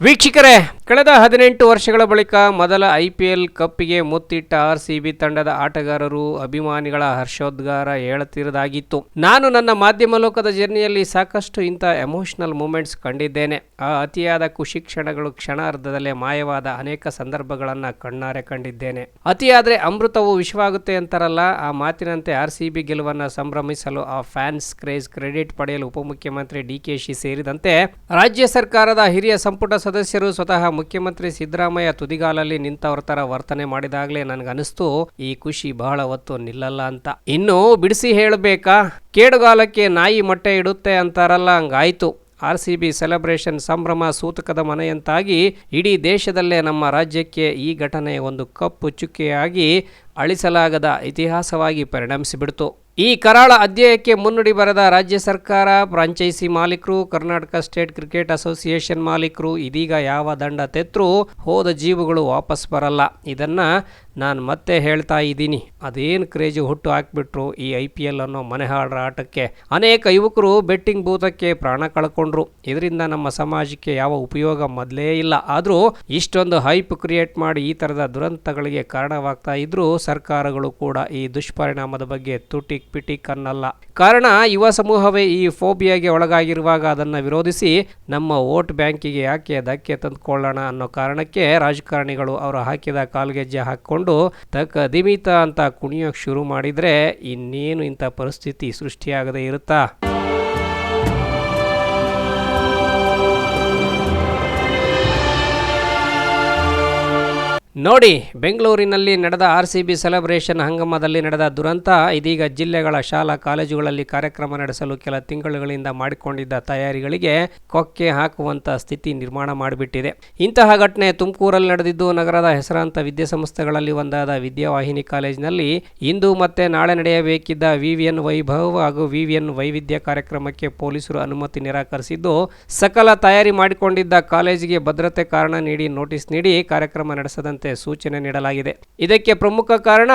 ವೀಕ್ಷಕರೇ ಕಳೆದ ಹದಿನೆಂಟು ವರ್ಷಗಳ ಬಳಿಕ ಮೊದಲ ಐಪಿಎಲ್ ಕಪ್ಪಿಗೆ ಮುತ್ತಿಟ್ಟ ಆರ್ ಸಿ ಬಿ ತಂಡದ ಆಟಗಾರರು ಅಭಿಮಾನಿಗಳ ಹರ್ಷೋದ್ಗಾರ ಹೇಳುತ್ತಿರದಾಗಿತ್ತು ನಾನು ನನ್ನ ಮಾಧ್ಯಮ ಲೋಕದ ಜರ್ನಿಯಲ್ಲಿ ಸಾಕಷ್ಟು ಇಂಥ ಎಮೋಷನಲ್ ಮೂಮೆಂಟ್ಸ್ ಕಂಡಿದ್ದೇನೆ. ಆ ಅತಿಯಾದ ಖುಷಿ ಕ್ಷಣಗಳು ಕ್ಷಣಾರ್ಧದಲ್ಲೇ ಮಾಯವಾದ ಅನೇಕ ಸಂದರ್ಭಗಳನ್ನು ಕಣ್ಣಾರೆ ಕಂಡಿದ್ದೇನೆ. ಅತಿಯಾದ್ರೆ ಅಮೃತವು ವಿಶ್ವಾಗುತ್ತೆ ಅಂತಾರಲ್ಲ, ಆ ಮಾತಿನಂತೆ ಆರ್ ಸಿ ಬಿ ಗೆಲುವನ್ನು ಸಂಭ್ರಮಿಸಲು ಆ ಫ್ಯಾನ್ಸ್ ಕ್ರೇಜ್ ಕ್ರೆಡಿಟ್ ಪಡೆಯಲು ಉಪಮುಖ್ಯಮಂತ್ರಿ ಡಿಕೆಶಿ ಸೇರಿದಂತೆ ರಾಜ್ಯ ಸರ್ಕಾರದ ಹಿರಿಯ ಸಂಪುಟ ಸದಸ್ಯರು ಸ್ವತಃ ಮುಖ್ಯಮಂತ್ರಿ ಸಿದ್ದರಾಮಯ್ಯ ತುದಿಗಾಲಲ್ಲಿ ನಿಂತವ್ರ ತರ ವರ್ತನೆ ಮಾಡಿದಾಗಲೇ ನನಗನಿಸ್ತು ಈ ಖುಷಿ ಬಹಳ ಹೊತ್ತು ನಿಲ್ಲಲ್ಲ ಅಂತ. ಇನ್ನು ಬಿಡಿಸಿ ಹೇಳಬೇಕಾ? ಕೇಡುಗಾಲಕ್ಕೆ ನಾಯಿ ಮೊಟ್ಟೆ ಇಡುತ್ತೆ ಅಂತಾರಲ್ಲ, ಹಂಗಾಯ್ತು. ಆರ್ ಸಿ ಬಿ ಸೆಲೆಬ್ರೇಷನ್ ಸಂಭ್ರಮ ಸೂತಕದ ಮನೆಯಂತಾಗಿ ಇಡೀ ದೇಶದಲ್ಲೇ ನಮ್ಮ ರಾಜ್ಯಕ್ಕೆ ಈ ಘಟನೆ ಒಂದು ಕಪ್ಪು ಚುಕ್ಕೆಯಾಗಿ ಅಳಿಸಲಾಗದ ಇತಿಹಾಸವಾಗಿ ಪರಿಣಮಿಸಿಬಿಡ್ತು. ಈ ಕರಾಳ ಅಧ್ಯಾಯಕ್ಕೆ ಮುನ್ನುಡಿ ಬರೆದ ರಾಜ್ಯ ಸರ್ಕಾರ, ಫ್ರಾಂಚೈಸಿ ಮಾಲೀಕರು, ಕರ್ನಾಟಕ ಸ್ಟೇಟ್ ಕ್ರಿಕೆಟ್ ಅಸೋಸಿಯೇಷನ್ ಮಾಲೀಕರು, ಇದೀಗ ಯಾವ ದಂಡ ತೆತ್ತರೂ ಹೋದ ಜೀವಗಳು ವಾಪಸ್ ಬರಲ್ಲ. ಇದನ್ನು ನಾನು ಮತ್ತೆ ಹೇಳ್ತಾ ಇದ್ದೀನಿ. ಅದೇನು ಕ್ರೇಜು ಹುಟ್ಟು ಹಾಕ್ಬಿಟ್ರು ಈ ಐ ಪಿ ಎಲ್ ಅನ್ನೋ ಮನೆಹಾಳರ ಆಟಕ್ಕೆ. ಅನೇಕ ಯುವಕರು ಬೆಟ್ಟಿಂಗ್ ಭೂತಕ್ಕೆ ಪ್ರಾಣ ಕಳ್ಕೊಂಡ್ರು. ಇದರಿಂದ ನಮ್ಮ ಸಮಾಜಕ್ಕೆ ಯಾವ ಉಪಯೋಗ ಮೊದಲೇ ಇಲ್ಲ. ಆದರೂ ಇಷ್ಟೊಂದು ಹೈಪ್ ಕ್ರಿಯೇಟ್ ಮಾಡಿ ಈ ಥರದ ದುರಂತಗಳಿಗೆ ಕಾರಣವಾಗ್ತಾ ಇದ್ರೂ ಸರ್ಕಾರಗಳು ಕೂಡ ಈ ದುಷ್ಪರಿಣಾಮದ ಬಗ್ಗೆ ತುಟಿಕ್ ಪಿಟಿಕ್ ಅನ್ನಲ್ಲ ಕಾರಣ, ಯುವ ಸಮೂಹವೇ ಈ ಫೋಬಿಯಾಗೆ ಒಳಗಾಗಿರುವಾಗ ಅದನ್ನು ವಿರೋಧಿಸಿ ನಮ್ಮ ವೋಟ್ ಬ್ಯಾಂಕಿಗೆ ಯಾಕೆ ಧಕ್ಕೆ ತಂದುಕೊಳ್ಳೋಣ ಅನ್ನೋ ಕಾರಣಕ್ಕೆ ರಾಜಕಾರಣಿಗಳು ಅವರು ಹಾಕಿದ ಕಾಲ್ಗೆಜ್ಜೆ ಹಾಕ್ಕೊಂಡು ತಕ್ಕ ದಿಮಿತ ಅಂತ ಕುಣಿಯೋಕೆ ಶುರು ಮಾಡಿದರೆ ಇನ್ನೇನು ಇಂಥ ಪರಿಸ್ಥಿತಿ ಸೃಷ್ಟಿಯಾಗದೇ ಇರುತ್ತಾ? ನೋಡಿ, ಬೆಂಗಳೂರಿನಲ್ಲಿ ನಡೆದ ಆರ್ ಸಿ ಬಿ ಸೆಲೆಬ್ರೇಷನ್ ಹಂಗಮದಲ್ಲಿ ನಡೆದ ದುರಂತ. ಇದೀಗ ಜಿಲ್ಲೆಗಳ ಶಾಲಾ ಕಾಲೇಜುಗಳಲ್ಲಿ ಕಾರ್ಯಕ್ರಮ ನಡೆಸಲು ಕೆಲ ತಿಂಗಳುಗಳಿಂದ ಮಾಡಿಕೊಂಡಿದ್ದ ತಯಾರಿಗಳಿಗೆ ಕೊಕ್ಕೆ ಹಾಕುವಂಥ ಸ್ಥಿತಿ ನಿರ್ಮಾಣ ಮಾಡಿಬಿಟ್ಟಿದೆ. ಇಂತಹ ಘಟನೆ ತುಮಕೂರಲ್ಲಿ ನಡೆದಿದ್ದು, ನಗರದ ಹೆಸರಾಂತ ವಿದ್ಯಾಸಂಸ್ಥೆಗಳಲ್ಲಿ ಒಂದಾದ ವಿದ್ಯಾವಾಹಿನಿ ಕಾಲೇಜಿನಲ್ಲಿ ಇಂದು ಮತ್ತೆ ನಾಳೆ ನಡೆಯಬೇಕಿದ್ದ ವಿವಿಎನ್ ವೈಭವ್ ಹಾಗೂ ವಿವಿಎನ್ ವೈವಿಧ್ಯ ಕಾರ್ಯಕ್ರಮಕ್ಕೆ ಪೊಲೀಸರು ಅನುಮತಿ ನಿರಾಕರಿಸಿದ್ದು, ಸಕಲ ತಯಾರಿ ಮಾಡಿಕೊಂಡಿದ್ದ ಕಾಲೇಜಿಗೆ ಭದ್ರತೆ ಕಾರಣ ನೀಡಿ ನೋಟಿಸ್ ನೀಡಿ ಕಾರ್ಯಕ್ರಮ ನಡೆಸದಂತೆ ಸೂಚನೆ ನೀಡಲಾಗಿದೆ. ಇದಕ್ಕೆ ಪ್ರಮುಖ ಕಾರಣ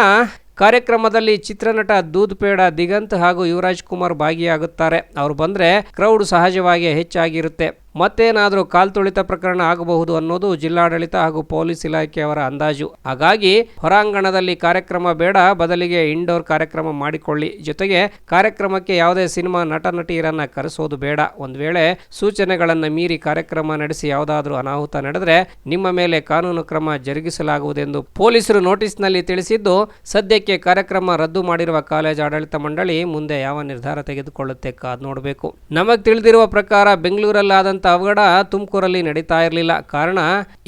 ಕಾರ್ಯಕ್ರಮದಲ್ಲಿ ಚಿತ್ರನಟ ದೂದ್ ಪೇಡ ದಿಗಂತ್ ಹಾಗೂ ಯುವರಾಜ್ ಕುಮಾರ್ ಭಾಗಿಯಾಗುತ್ತಾರೆ. ಅವರು ಬಂದ್ರೆ ಕ್ರೌಡ್ ಸಹಜವಾಗಿ ಹೆಚ್ಚಾಗಿರುತ್ತೆ. ಮತ್ತೇನಾದರೂ ಕಾಲ್ತುಳಿತ ಪ್ರಕರಣ ಆಗಬಹುದು ಅನ್ನೋದು ಜಿಲ್ಲಾಡಳಿತ ಹಾಗೂ ಪೊಲೀಸ್ ಇಲಾಖೆಯವರ ಅಂದಾಜು. ಹಾಗಾಗಿ ಹೊರಾಂಗಣದಲ್ಲಿ ಕಾರ್ಯಕ್ರಮ ಬೇಡ, ಬದಲಿಗೆ ಇಂಡೋರ್ ಕಾರ್ಯಕ್ರಮ ಮಾಡಿಕೊಳ್ಳಿ. ಜೊತೆಗೆ ಕಾರ್ಯಕ್ರಮಕ್ಕೆ ಯಾವುದೇ ಸಿನಿಮಾ ನಟ ನಟಿಯರನ್ನ ಕರೆಸೋದು ಬೇಡ. ಒಂದು ವೇಳೆ ಸೂಚನೆಗಳನ್ನು ಮೀರಿ ಕಾರ್ಯಕ್ರಮ ನಡೆಸಿ ಯಾವುದಾದ್ರೂ ಅನಾಹುತ ನಡೆದರೆ ನಿಮ್ಮ ಮೇಲೆ ಕಾನೂನು ಕ್ರಮ ಜರುಗಿಸಲಾಗುವುದೆಂದು ಪೊಲೀಸರು ನೋಟಿಸ್ನಲ್ಲಿ ತಿಳಿಸಿದ್ದು, ಸದ್ಯಕ್ಕೆ ಕಾರ್ಯಕ್ರಮ ರದ್ದು ಮಾಡಿರುವ ಕಾಲೇಜ್ ಆಡಳಿತ ಮಂಡಳಿ ಮುಂದೆ ಯಾವ ನಿರ್ಧಾರ ತೆಗೆದುಕೊಳ್ಳುತ್ತೆ ಕಾದ್ ನೋಡಬೇಕು. ನಮಗೆ ತಿಳಿದಿರುವ ಪ್ರಕಾರ ಬೆಂಗಳೂರಲ್ಲಾದಂಥ ಅವಘಡ ತುಮಕೂರಲ್ಲಿ ನಡೀತಾ ಇರಲಿಲ್ಲ. ಕಾರಣ,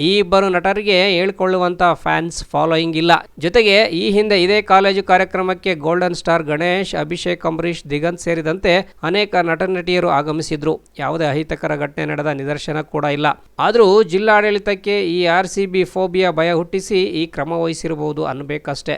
ಈ ಇಬ್ಬರು ನಟರಿಗೆ ಹೇಳ್ಕೊಳ್ಳುವಂತ ಫ್ಯಾನ್ಸ್ ಫಾಲೋಯಿಂಗ್ ಇಲ್ಲ. ಜೊತೆಗೆ, ಈ ಹಿಂದೆ ಇದೇ ಕಾಲೇಜು ಕಾರ್ಯಕ್ರಮಕ್ಕೆ ಗೋಲ್ಡನ್ ಸ್ಟಾರ್ ಗಣೇಶ್, ಅಭಿಷೇಕ್, ಅಂಬರೀಶ್, ದಿಗಂತ್ ಸೇರಿದಂತೆ ಅನೇಕ ನಟ ನಟಿಯರು ಆಗಮಿಸಿದ್ರು. ಯಾವುದೇ ಅಹಿತಕರ ಘಟನೆ ನಡೆದ ನಿದರ್ಶನ ಕೂಡ ಇಲ್ಲ. ಆದರೂ, ಜಿಲ್ಲಾಡಳಿತಕ್ಕೆ ಈ ಆರ್ ಸಿ ಬಿ ಫೋಬಿಯಾ ಭಯ ಹುಟ್ಟಿಸಿ ಈ ಕ್ರಮ ವಹಿಸಿರಬಹುದು ಅನ್ನಬೇಕಷ್ಟೇ.